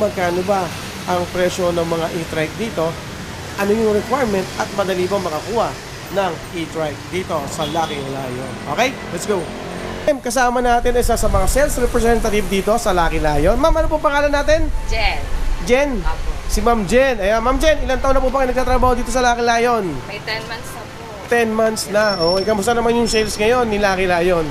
magkano ba ang presyo ng mga e-trike dito, ano yung requirement at madali ba makakuha ng e-trike dito sa Lucky Lion. Okay, let's go. Kasama natin isa sa mga sales representative dito sa Lucky Lion. Ma'am, ano po pangalan natin? Jen. Jen. Apo. Si Ma'am Jen. Ayan, Ma'am Jen, ilang taon na po ba kayo nagtatrabaho dito sa Lucky Lion? May 10 months na po. 10 months na. Okay, kamusta naman yung sales ngayon ni Lucky Lion?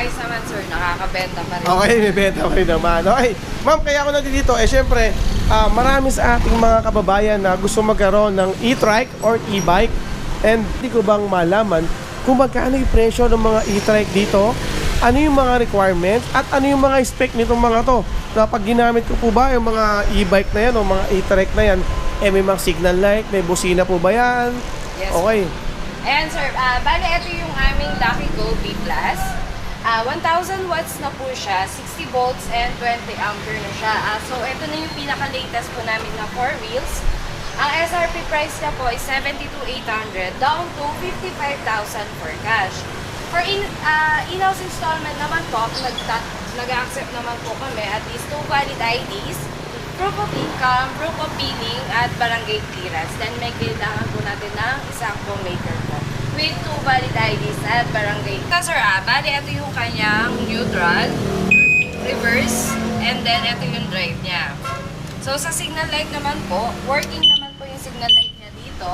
Ayos naman sir, nakakabenta pa rin. Okay, may benta pa rin naman. Okay, ma'am, kaya ako nandito, eh syempre, ah, marami sa ating mga kababayan na gusto magkaroon ng e-trike or e-bike. And hindi ko bang malaman kung magkano yung presyo ng mga e-trike dito, ano yung mga requirements, at ano yung mga spec nitong mga to. Na pag ginamit ko po ba yung mga e-bike na yan o mga e-trike na yan, eh may mga signal light, may busina po ba yan? Yes. Okay. Ayan sir, ah bali ito yung aming Lucky Go B+. Ah 1,000 watts na po siya, 60 volts and 20 ampere na siya. Ah, so ito na yung pinaka-latest po namin na 4 wheels. Ang SRP price niya po is 72,800 down to 55,000 for cash. For in, ah, in-house installment naman po, nag-accept naman po kami at least two valid IDs, proof of income, proof of billing, at barangay clearance. Then may kailangan po natin ng isang maker po with two valid IDs at barangay. Sir, ah, bali ito yung kanyang neutral, reverse, and then ito yung drive niya. So, sa signal light naman po, working naman po yung signal light niya dito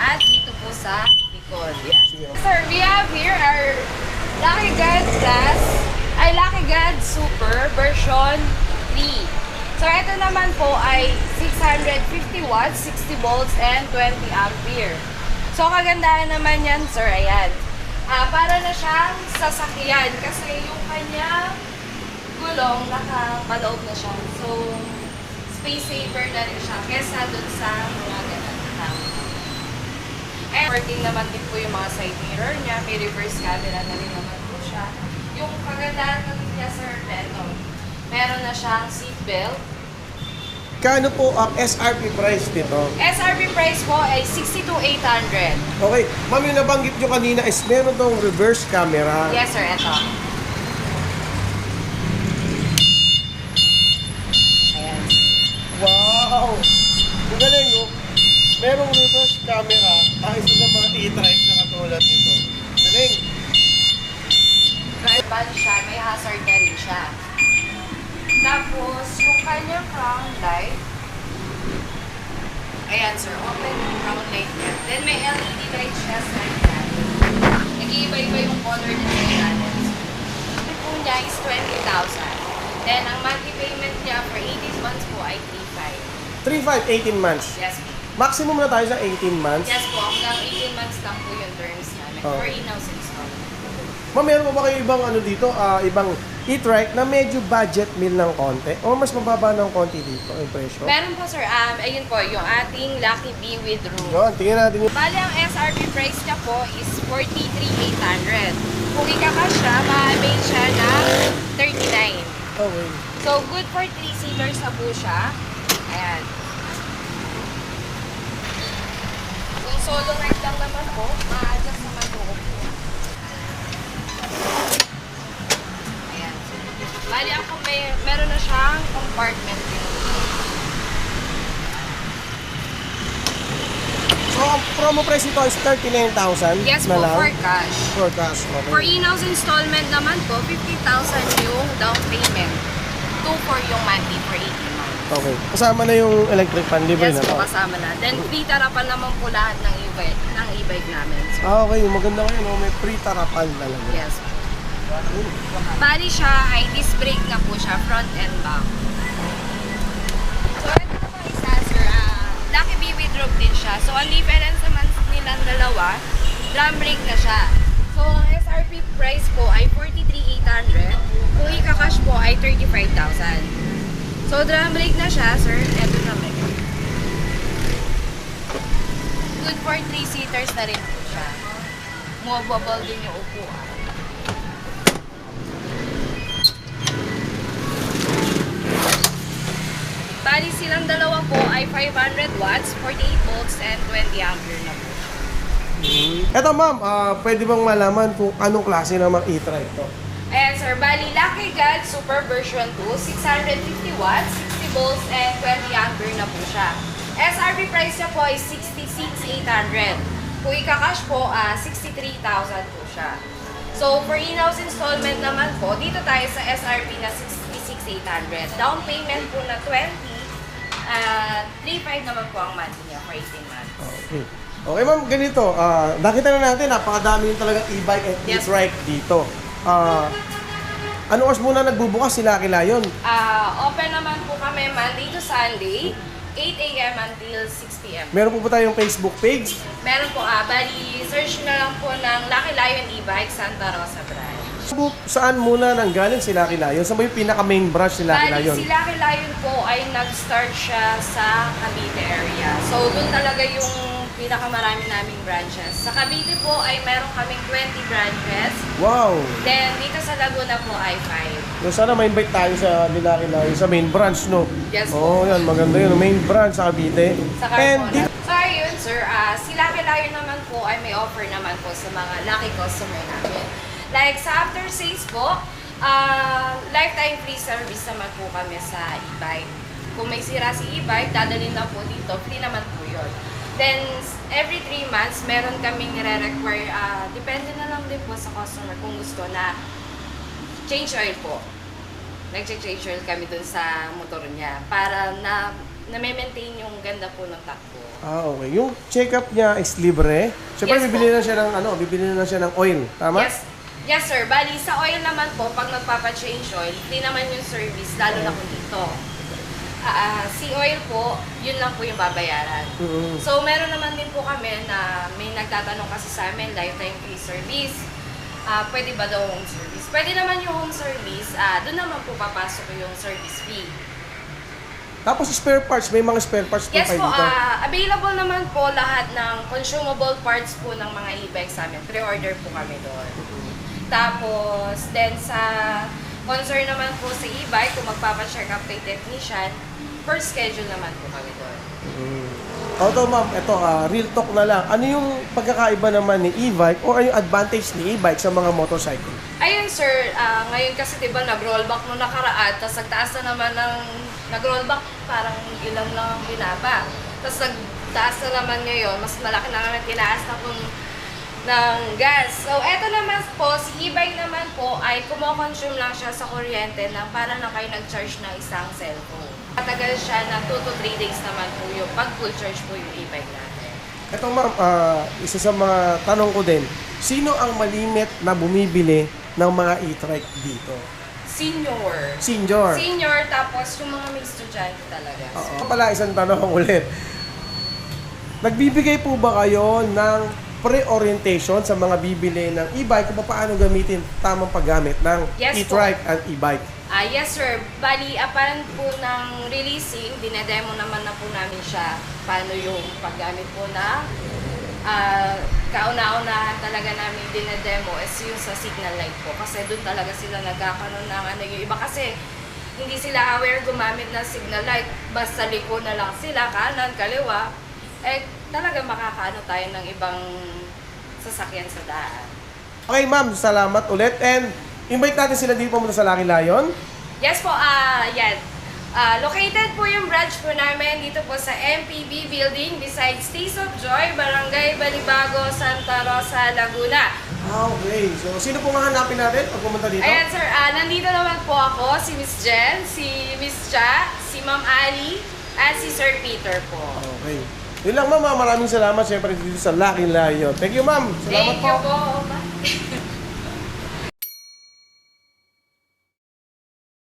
at dito po sa likod. Yan. Sir, we have here our Lucky God Plus, ay Lucky God Super version 3. So, ito naman po ay 650 watts, 60 volts, and 20 ampere. So, kagandahan naman yan, sir, ayan. Ah, para na siyang sasakyan kasi yung kanya gulong nakapaloob na siya. So, space saver na rin siya kesa dun sa mga ganun. And working naman din po yung mga side mirror niya. May reverse camera na rin naman po siya. Yung kagandahan naman niya, sir, ito. Meron na siyang seatbelt. Kano po ang SRP price nito? SRP price po ay 62,800. Okay, ma'am, yung nabanggit nyo kanina is meron tong reverse camera. Yes, sir, ito. Ayan. Wow! Ang galing, no? Merong reverse camera. Ah, isa sa mga e-trike na katulad nito. Galing. Drive ban siya, may hazard na rin siya. Tapos, yung kanyang crown light, ayan sir, open yung crown light niya. Then may LED light siya sa kanya. Nag-iiba-iba yung color niya sa ilalim. Ito po niya is 20,000. Then, ang monthly payment niya for 18 months po ay 3.5, 18 months. 3,500. Yes po. Maximum na tayo sa 18 months. Yes po, hanggang 18 months lang po yung terms namin Oh. for in-house installment. Ma'am, meron po ba kayo ibang ano dito, ah, ibang e-trike na medyo budget meal ng konti? O mas mababa ng konti dito ang presyo? Meron po sir, um, ayun po, yung ating Lucky Bee with room. Yun, tingnan natin yung... Bali, ang SRP price niya po is 43,800. Kung ikakas siya, ma-avail siya ng 39. Okay. So, good for 3 seaters na po siya. Ayan. Kung solo ride lang naman po, ma-adjust naman po. Bali, ako may, meron na siyang compartment. So, ang promo price nito is 39,000 Yes na po, lang. for cash. For cash. Okay. For in-house installment naman po, 50,000 yung down payment. 2 for yung monthly for 18 months. Okay. Kasama na yung electric fan libre Yes na to. po, kasama na. Then, free tarapan naman po lahat ng e-bike, ng e-bike namin. So, Ah, okay. Maganda kayo, no? May free tarapan talaga. yes po. Bali siya ay disc brake na po siya, front and back. So, ito naman isa, sir, ah, Lucky Bee with rope din siya. So, ang difference naman nilang dalawa, drum brake na siya. So, ang SRP price po ay 43,800. Kung ika-cash po ay 35,000. So, drum brake na siya, sir. Ito naman. Good for 3 seaters na rin po siya. Movable din yung upuan. Bali silang dalawa po ay 500 watts, 48 volts, and 20 ampere na po. Eto ma'am, ah, pwede bang malaman kung anong klase ng mga e-trike to? Ayan sir, bali Lucky God Super version 2, 650 watts, 60 volts and 20 ampere na po siya. SRP price niya po ay 66,800. Kung ika-cash po, ah 63,000 po siya. So, for in-house installment naman po, dito tayo sa SRP na 66,800. Down payment po na 20, ah 3,500 naman po ang monthly niya for 18 months. Okay. Okay ma'am, ganito. ah nakita na natin, napakadami yung talagang e-bike and Yes. e-trike dito. Ah ano oras muna nagbubukas si Lucky Lion? Ah, open naman po kami Monday to Sunday, 8 a.m. until 6 p.m. Meron po ba tayong Facebook page? Meron po, ah, bali, search na lang po ng Lucky Lion e-bike Santa Rosa branch. So, saan muna nanggaling si Lucky Lion? Saan ba yung pinaka-main branch ni Lucky Bali, Lion? si Lucky Lion po ay nag-start siya sa Cavite area. So, doon talaga yung pinakamarami naming branches. Sa Cavite po ay meron kaming 20 branches. Wow! Then, dito sa Laguna po ay 5. So, sana ma-invite tayo sa ni Lucky Lion sa main branch, no? Yes Oo, oh, yan. Maganda yun. Main branch sa Cavite. Sa And Carmona. di- So, ayun, sir. ah si Lucky Lion naman po ay may offer naman po sa mga lucky customer namin. Like, sa after sales po, ah lifetime free service naman po kami sa e-bike. Kung may sira si e-bike, dadalhin lang po dito. Free naman po yun. Then, every 3 months, meron kaming nire-require, ah depende na lang din po sa customer kung gusto na change oil po. Nag-change oil kami dun sa motor niya para na na-maintain yung ganda po ng takbo. Ah, okay. Yung check-up niya is libre. Siyempre, Yes, bibili po. na siya ng ano, bibili na siya ng oil. Tama? Yes, yes sir. Bali, sa oil naman po, pag nagpapa-change oil, hindi naman yung service, lalo na kung dito. Ah, ah, si oil po, yun lang po yung babayaran. Mm-mm. So, meron naman din po kami na may nagtatanong kasi sa amin, lifetime free service. Ah, pwede ba daw home service? Pwede naman yung home service, ah, doon naman po papasok yung service fee. Tapos spare parts, may mga spare parts po Yes kayo po, dito. ah, available naman po lahat ng consumable parts po ng mga e-bikes sa amin. Pre-order po kami doon. Tapos, then sa concern naman po sa e-bike, kung magpapacheck up kay technician, per schedule naman po kami doon. Mm. Although ma'am, ito, ah, real talk na lang. Ano yung pagkakaiba naman ni e-bike o ano yung advantage ni e-bike sa mga motorcycle? Ayun sir, ah, ngayon kasi diba nag-rollback mo nakaraan, tapos nagtaas na naman ng, nag-rollback parang ilan lang ang binaba. Tapos nagtaas na naman ngayon, mas malaki na naman tinaas na kung ng gas. So, eto naman po, si e-bike naman po ay kumokonsume lang siya sa kuryente ng para na kayo nag-charge ng isang cellphone. Matagal siya na 2 to 3 days naman po yung pag full charge po yung e-bike natin. Ito ma'am, ah, isa sa mga tanong ko din, sino ang malimit na bumibili ng mga e-trike dito? Senior. Senior. Senior, tapos yung mga may estudyante talaga. Oo. pala, isang tanong ulit. Nagbibigay po ba kayo ng pre-orientation sa mga bibili ng e-bike kung paano gamitin tamang paggamit ng Yes e-trike and e-bike? Ah, yes sir. Bali, upon po ng releasing, dinedemo naman na po namin siya paano yung paggamit po na ah, kauna-unahan talaga namin dinedemo is yung sa signal light po. Kasi doon talaga sila nagkakaroon ng ano yung iba kasi hindi sila aware gumamit ng signal light. Basta liko na lang sila, kanan, kaliwa. Eh, talaga makakaano tayo ng ibang sasakyan sa daan. Okay ma'am, salamat ulit and invite natin sila dito pumunta sa Lucky Lion. Yes po, ah, yan. Ah, located po yung branch po namin dito po sa MPB Building beside Stays of Joy, Barangay Balibago, Santa Rosa, Laguna. Ah, okay. So, sino po nga hanapin natin pag pumunta dito? Ayan sir, ah, nandito naman po ako, si Miss Jen, si Miss Cha, si Ma'am Ali, at si Sir Peter po. Okay. Yun lang ma'am, ah. maraming salamat syempre dito sa Lucky Lion. Thank you ma'am. Salamat Thank po. you po.